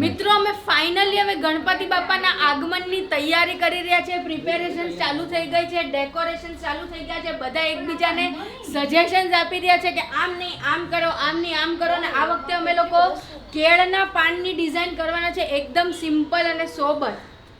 મિત્રો, અમે ફાઇનલી હવે ગણપતિ બાપાના આગમનની તૈયારી કરી રહ્યા છે પ્રિપેરેશન ચાલુ થઈ ગઈ છે ડેકોરેશન ચાલુ થઈ ગયા છે. બધા એકબીજાને સજેશન્સ આપી રહ્યા છે કે આમ નહીં, આમ કરો, આમ નહીં, આમ કરો. ને આ વખતે અમે લોકો કેળના પાનની ડિઝાઇન કરવાના છે, એકદમ સિમ્પલ અને સોબર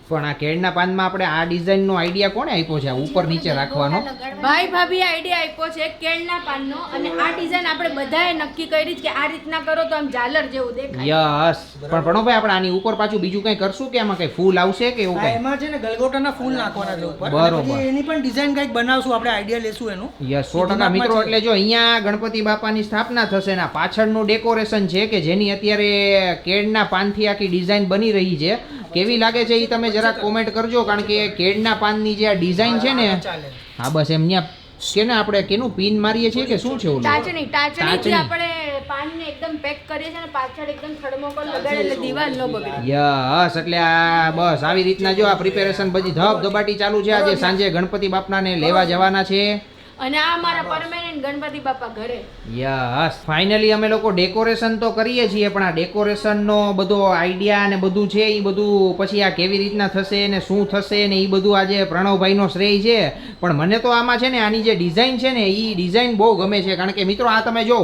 પણ આ કેળના પાનમાં આપણે આ ડિઝાઇનનો આઈડિયા કોણે આપ્યો છે? ઉપર નીચે રાખવાનો. ભાઈ ભાભી આઈડિયા આપ્યો છે કેળના પાનનો અને આ ડિઝાઇન આપણે બધાએ નક્કી કરી કે આ રીતના કરો તો આમ ઝાલર જેવું દેખાય. યસ. પણ પ્રણવભાઈ આપણે આની ઉપર પાછું બીજું કંઈ કરશું કે આમાં કંઈ ફૂલ આવશે કે એવું કંઈ? એમાં છે ને ગલગોટાના ફૂલ નાખવાના છે ઉપર. બરોબર. એની પણ ડિઝાઇન કંઈક બનાવશું આપણે આઈડિયા લેશું એનું. યસ સો ટકા દિમાગમાં મિત્રો એટલે જો અહીંયા ગણપતિ બાપાની સ્થાપના થશે ને પાછળનું ડેકોરેશન છે કે જેની અત્યારે કેળના પાનથી આખી ડિઝાઇન બની રહી છે કેવી લાગે છે એ તમે જરા કોમેન્ટ કરજો કારણ કે કેળના પાનની જે આ ડિઝાઇન છે ને હા બસ એમ ત્યાં કે ને આપણે કેનું પિન મારીએ છીએ કે શું છે ઓલું? ટાચણી ટાચણી. આપણે પાનને એકદમ પેક કરીએ છીએ અને પાછળ એકદમ થર્મોકોલ લગાડે એટલે દીવાલ ન બગડે? યસ એટલે આ બસ આવી રીતના જો આ પ્રિપેરેશન બધી ધબ ધબાટી ચાલુ છે. આજે સાંજે ગણપતિ બાપનાને લેવા જવાના છે. અને આ મારા પરમેનન્ટ ગણપતિ બાપા ઘરે. યસ. ફાઇનલી અમે લોકો ડેકોરેશન તો કરીએ છીએ પણ આ ડેકોરેશનનો બધો આઈડિયા અને બધું છે એ બધું પછી આ કેવી રીતના થશે ને શું થશે ને એ બધું આજે પ્રણવભાઈનો શ્રેય છે. પણ મને તો આમાં છે ને આની જે ડિઝાઇન છે ને એ ડિઝાઇન બહુ ગમે છે. કારણ કે મિત્રો આ તમે જો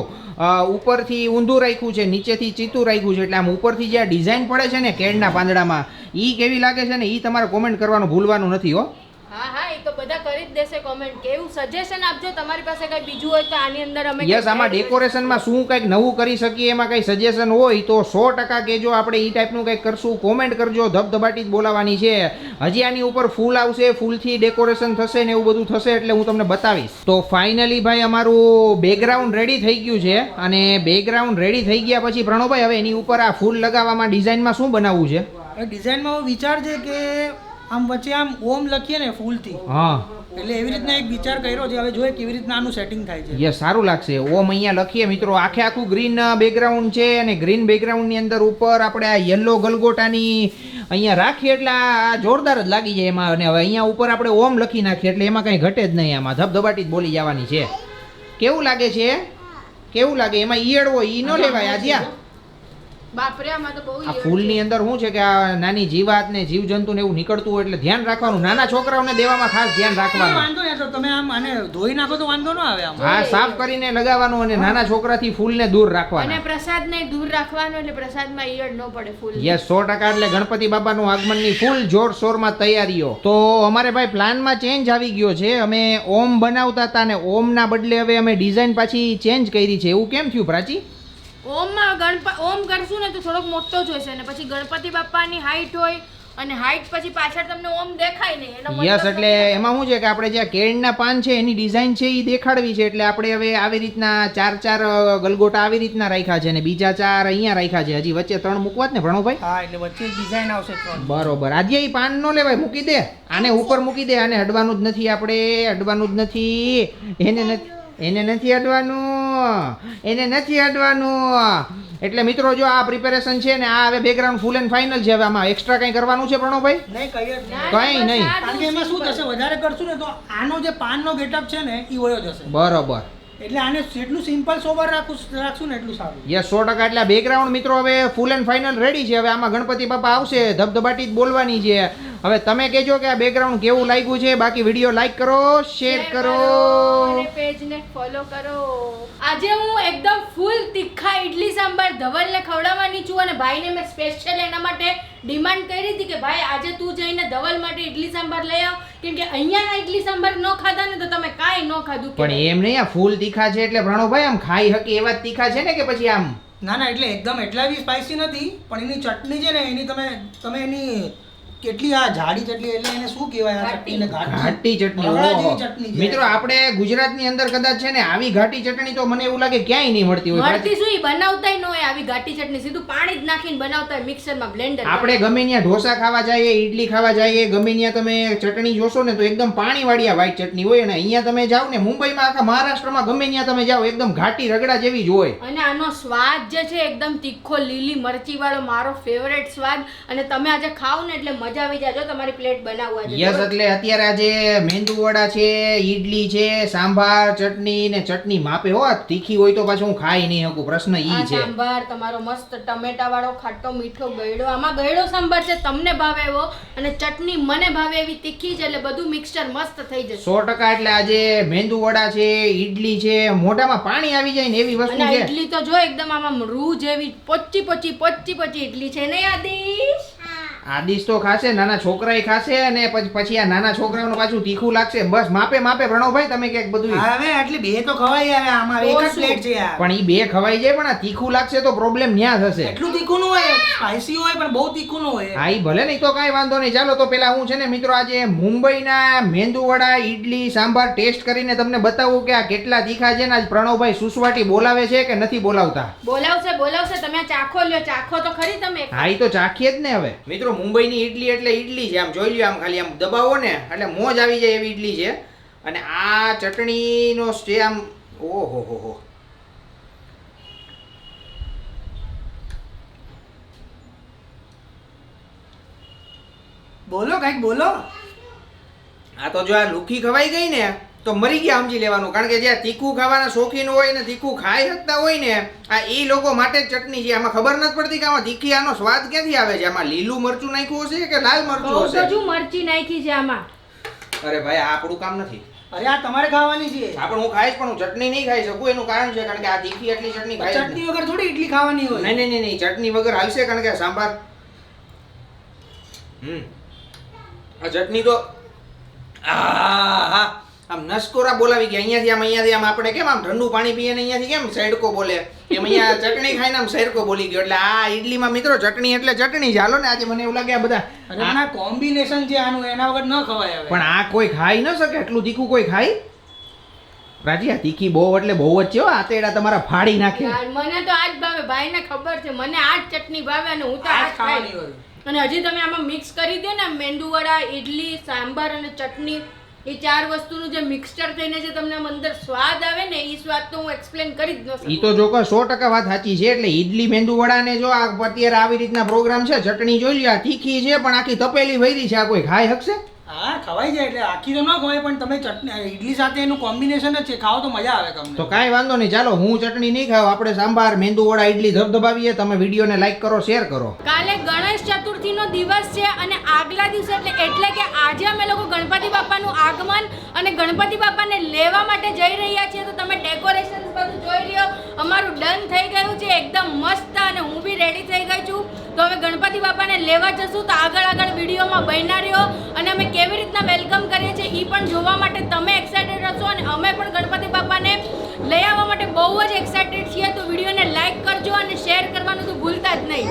ઉપરથી ઊંધું રાખ્યું છે નીચેથી ચીતું રાખ્યું છે એટલે આમ ઉપરથી જે આ ડિઝાઇન પડે છે ને કેળના પાંદડામાં એ કેવી લાગે છે ને એ તમારે કોમેન્ટ કરવાનું ભૂલવાનું નથી હો. હા હા એ તો બધા કરી જ દેશે કોમેન્ટ કે એવું સજેશન આપજો તમારી પાસે કઈ બીજું હોય તો આની અંદર અમે યસ આમાં ડેકોરેશનમાં શું કંઈક નવું કરી શકીએ એમાં કંઈ સજેશન હોય તો સો ટકા કહેજો આપણે એ ટાઈપનું કંઈક કરશું. કોમેન્ટ કરજો ધબધબાટી જ બોલાવાની છે. હજી આની ઉપર ફૂલ આવશે ફૂલથી ડેકોરેશન થશે ને એવું બધું થશે એટલે હું તમને બતાવીશ. તો ફાઇનલી ભાઈ અમારું બેકગ્રાઉન્ડ રેડી થઈ ગયું છે અને બેકગ્રાઉન્ડ રેડી થઈ ગયા પછી પ્રણવભાઈ હવે એની ઉપર આ ફૂલ લગાવવામાં ડિઝાઇનમાં શું બનાવવું છે? એ ડિઝાઇનમાં વિચાર છે કે આમ વચ્ચે આમ ઓમ લખીએ ને ફૂલથી. હા. એટલે એવી રીતના એક વિચાર કર્યો છે હવે જોઈએ કેવી રીતના આનું સેટિંગ થાય છે. યસ સારું લાગશે. ઓમ અહીંયા લખીએ મિત્રો. આખે આખું ગ્રીન બેકગ્રાઉન્ડ છે અને ગ્રીન બેકગ્રાઉન્ડની અંદર ઉપર આપણે આ યલો ગલગોટાની અહીંયા રાખીએ એટલે આ જોરદાર જ લાગી જાય એમાં. અને હવે અહીંયા ઉપર આપણે ઓમ લખી નાખીએ એટલે એમાં કંઈ ઘટે જ નહીં આમાં. ધબધબાટી જ બોલી જવાની છે. કેવું લાગે છે? કેવું લાગે? એમાં ઈયળવો ઈ ન લેવાય બહુ આ ફૂલની અંદર શું છે કે આ નાની જીવાત ને જીવજંતુ ને એવું નીકળતું હોય એટલે ધ્યાન રાખવાનું નાના છોકરાઓને દેવામાં ખાસ ધ્યાન રાખવાનું. વાંધો નહીં તો તમે આમ આને ધોઈ નાખો તો વાંધો ન આવે આમ. હા સાફ કરીને લગાવવાનું અને નાના છોકરાથી ફૂલને દૂર અને રાખવાના પ્રસાદને દૂર રાખવાનો એટલે પ્રસાદમાં ઈયળ ન પડે ફૂલ. યસ સો ટકા એટલે ગણપતિ બાબાનું આગમનની ફૂલ જોરશોરમાં તૈયારીઓ. તો અમારે ભાઈ પ્લાનમાં ચેન્જ આવી ગયો છે. અમે ઓમ બનાવતા હતા ને ઓમના બદલે હવે અમે ડિઝાઇન પાછી ચેન્જ કરી છે. એવું કેમ થયું પ્રાચી? ઓમમાં ગણપ ઓમ કરશું ને તો થોડોક મોટો જ હોય છે અને પછી ગણપતિ બાપાની હાઈટ હોય અને હાઈટ પછી પાછળ તમને ઓમ દેખાય નહીં. એનો મતલબ યસ એટલે એમાં શું છે કે આપણે જે કેળના પાન છે એની ડિઝાઇન છે એ દેખાડવી છે એટલે આપણે હવે આવી રીતના ચાર ચાર ગલગોટા આવી રીતના રાખ્યા છે અને બીજા ચાર અહીંયા રાખ્યા છે. હજી વચ્ચે ત્રણ મૂકવા જ ને ભણોભાઈ હા એટલે વચ્ચે ડિઝાઇન આવશે ત્રણ. બરોબર. આજે એ પાન નો લેવાય મૂકી દે. આને ઉપર મૂકી દે આને અડવાનું જ નથી આપણે અડવાનું જ નથી. એને નથી એને નથી અડવાનું. એને નથી અડવાનું એટલે મિત્રો જો આ પ્રિપેરેશન છે ને આ હવે બેકગ્રાઉન્ડ ફૂલ એન્ડ ફાઇનલ છે. હવે આમાં એક્સ્ટ્રા કંઈ કરવાનું છે પ્રણવભાઈ? કઈ નહીં. કંઈ નહીં. કારણ કે એમાં શું થશે વધારે કરશું ને તો આનો જે પાનનો ગેટઅપ છે ને એ વયો જશે. બરોબર. એટલે આને જેટલું સિમ્પલ સોબર રાખું રાખશું ને એટલું સારું. યસ સો ટકા. એટલે બેકગ્રાઉન્ડ મિત્રો હવે ફૂલ એન્ડ ફાઇનલ રેડી છે. હવે આમાં ગણપતિ બાપા આવશે ધબધબાટી જ બોલવાની છે. હવે તમે કહેજો કે આ બેકગ્રાઉન્ડ કેવું લાગ્યું છે? બાકી વીડિયો લાઈક કરો શેર કરો. અને પેજને ફોલો કરો. આજે હું એકદમ ફૂલ તીખા ઇડલી સાંભાર ધવલને ખવડાવવાની છું અને ભાઈને મેં સ્પેશિયલ એના માટે ડિમાન્ડ કરી હતી કે ભાઈ આજે તું જઈને ધવલ માટે ઇડલી સાંભાર લઈ આવ. કેમ કે અહીંયાના ઇડલી સાંભાર ન ખાધા ને તો તમે કાંઈ ન ખાધું પણ એમ નહીં આ ફૂલ તીખા છે એટલે ભ્રણોભાઈ આમ ખાઈ હકે એવા તીખા છે ને કે પછી આમ? ના ના એટલે એકદમ એટલા બી સ્પાઇસી નથી પણ એની ચટણી છે ને એની તમે તમે એની કેટલી આ જાડી ચટણી એટલે એને શું કહેવાય આ ચટણીને ઘાટી? ચટણી. ચટણી મિત્રો આપણે ગુજરાતની અંદર કદાચ છે ને આવી ઘાટી ચટણી તો મને એવું લાગે ક્યાંય નહીં મળતી હોય. મળતી શું? બનાવતાય ન હોય આવી ઘાટી ચટણી. સીધું પાણી જ નાખીને બનાવતા હોય મિક્સરમાં બ્લેન્ડર આપણે ગમે ત્યાં ઢોસા ખાવા જઈએ ઈડલી ખાવા જઈએ ગમે ત્યાં તમે ચટણી જોશો ને તો એકદમ પાણીવાળી આ વ્હાઈટ ચટણી હોય અને અહીંયા તમે જાઓ ને મુંબઈમાં આખા મહારાષ્ટ્રમાં ગમે ત્યાં તમે જાઓ એકદમ ઘાટી રગડા જેવી જ હોય. અને આનો સ્વાદ જે છે એકદમ તીખો લીલી મરચી વાળો મારો ફેવરેટ સ્વાદ. અને તમે આજે ખાવ ને એટલે મજા આવી જાય જો તમારી પ્લેટ બનાવવા યસ એટલે અત્યારે આજે મેંદુ વડા છે ઈડલી છે સાંભાર ચટણી ને ચટણી માપે હો તીખી હોય તો પાછું હું ખાઈ નહીં શકું પ્રશ્ન ઈ છે. સાંભાર તમારો મસ્ત ટમેટા વાળો ખાટો મીઠો ગળ્યો. આમાં ગળ્યો સાંભાર છે તમને ભાવે એવો. અને ચટણી મને ભાવે એવી તીખી છે એટલે બધું મિક્સચર મસ્ત થઈ જશે. સો ટકા એટલે આજે મેંદુ વડા છે ઈડલી છે મોઢામાં પાણી આવી જાય ને એવી વસ્તુ છે. ઈડલી તો જો એકદમ આમાં રૂ જેવી પોચી પોચી પોચી પોચી ઈડલી છે ને આદિશ આદિશ તો ખાશે નાના છોકરાય ખાશે અને પછી પછી આ નાના છોકરાઓનું પાછું તીખું લાગશે. બસ માપે માપે પ્રણવભાઈ તમે ક્યાંક બધું હવે આટલી બે તો ખવાય આવે આમાં એક જ પ્લેટ છે પણ ઈ બે ખવાઈ જાય પણ આ તીખું લાગશે તો પ્રોબ્લેમ ન્યા થશે. એટલું તીખું ન હોય સ્પાઈસી હોય પણ બહુ તીખું ન હોય. હા ઈ ભલે નહીં તો કાંઈ વાંધો નહીં. ચાલો તો પેલા હું છે ને મિત્રો આજે મુંબઈના મેંદુવડા ઈડલી સાંભાર ટેસ્ટ કરીને તમને બતાવું કે આ કેટલા તીખા છે ને આજ પ્રણવભાઈ સુસવાટી બોલાવે છે કે નથી બોલાવતા? બોલાવશે બોલાવશે તમે ચાખો લ્યો. ચાખો તો ખરી તમે. હા ઈ તો ચાખીએ જ ને હવે. મિત્રો મુંબઈની ઈડલી એટલે ઇડલી છે, આમ જોઈ લ્યો, આમ ખાલી આમ દબાવો ને, એટલે મોજ આવી જાય એવી ઈડલી છે. અને આ ચટણીનો સ્ટે આમ, ઓહો, હો હો. બોલો, કંઈક બોલો. આ તો જો આ લુખી ખવાઈ ગઈ ને તો મરી ગયા સમજી લેવાનું. કારણ કે જે તીખું ખાવાના શોખીન હોય ને તીખું ખાઈ શકતા હોય ને આ એ લોકો માટે જ ચટણી છે. આમાં ખબર નથી પડતી કે આમાં તીખી આનો સ્વાદ ક્યાંથી આવે છે? આમાં લીલું મરચું નાખ્યું હશે કે લાલ મરચું હશે? તો મરચી નાખી છે આમાં? અરે ભાઈ આ આપણું કામ નથી. અરે આ તમારે ખાવાની છે. હા પણ હું ખાઈશ પણ હું ચટણી નહીં ખાઈ શકું. એનું કારણ છે કારણ કે આ તીખી એટલી ચટણી ખાઈ ચટણી વગર થોડી ઇડલી ખાવાની હોય. નહીં નહીં નહીં ચટણી વગર હાલશે કારણ કે સાંભાર. હમ. આ ચટણી તો આહા. આમ નસકોરા બોલાવી ગયા. અહીંયાથી આમ અહીંયાથી આમ આપણે કેમ આમ ઠંડુ પાણી પીએ ને અહીંયાથી કેમ સૈડકો બોલે? એમ અહીંયા ચટણી ખાઈને આમ સૈડકો બોલી ગયો. એટલે આ ઇડલીમાં મિત્રો ચટણી એટલે ચટણી ચાલો ને આજે મને એવું લાગે આ બધા આના કોમ્બિનેશન છે આનું એના વગર ન ખવાય હવે. પણ આ કોઈ ખાઈ ન શકે એટલું તીખું કોઈ ખાઈ રાજી આ તીખી બહુ એટલે બહુ જ છે હો. આ તેડા તમારા ફાડી નાખે. મને તો આજ ભાવે ભાઈને ખબર છે મને આજ ચટણી ભાવે અને હું તો આ આ જ જ ખાવાની હોય. અને હજી તમે આમાં મિક્સ કરી દે ને મેંદુ વડા ઇડલી સાંભાર અને ચટણી. એ ચાર વસ્તુનું જે મિક્સચર થઈને જે તમને અંદર સ્વાદ આવે ને એ સ્વાદ તો હું એક્સપ્લેન કરી જ ન ઈ શકું તો જો કે સો ટકા વાત સાચી છે એટલે ઈડલી મેંદુ વડા ને જો આ અત્યારે આવી રીતના પ્રોગ્રામ છે ચટણી જોઈ લ્યો આ તીખી છે પણ આખી તપેલી ભરી છે આ કોઈ ખાઈ શકશે? હા ખવાઈ જાય એટલે આખી તો ન ખવાય પણ તમે ચટણી ઇડલી સાથે એનું કોમ્બિનેશન જ છે ખાઓ તો મજા આવે તમને. તો કાંઈ વાંધો નહીં ચાલો હું ચટણી નહીં ખાવ આપણે સાંભાર મેંદુ વડા ઈડલી ધબધબાવીએ તમે વિડીયોને લાઈક કરો શેર કરો. કાલે ગણેશ ચતુર્થીનો દિવસ છે અને આગલા દિવસે એટલે એટલે કે આજે અમે લોકો ગણપતિ બાપાનું આગમન અને ગણપતિ બાપાને લેવા માટે જઈ રહ્યા છીએ તો તમે ડેકોરેશન બધું જોઈ રહ્યો અમારું ડન થઈ ગયું છે એકદમ મસ્ત અને હું બી રેડી થઈ ગઈ છું. તો હવે ગણપતિ બાપાને લેવા જશું તો આગળ આગળ વિડીયોમાં બન્યા રહ્યો અને અમે કેવી રીતના વેલકમ કરીએ છીએ એ પણ જોવા માટે તમે એક્સાઇટેડ હશો અને અમે પણ ગણપતિ બાપાને લઈ આવવા માટે બહુ જ એક્સાઇટેડ છીએ. તો વિડીયોને લાઈક કરજો અને શેર કરવાનું તો ભૂલતા જ નહીં.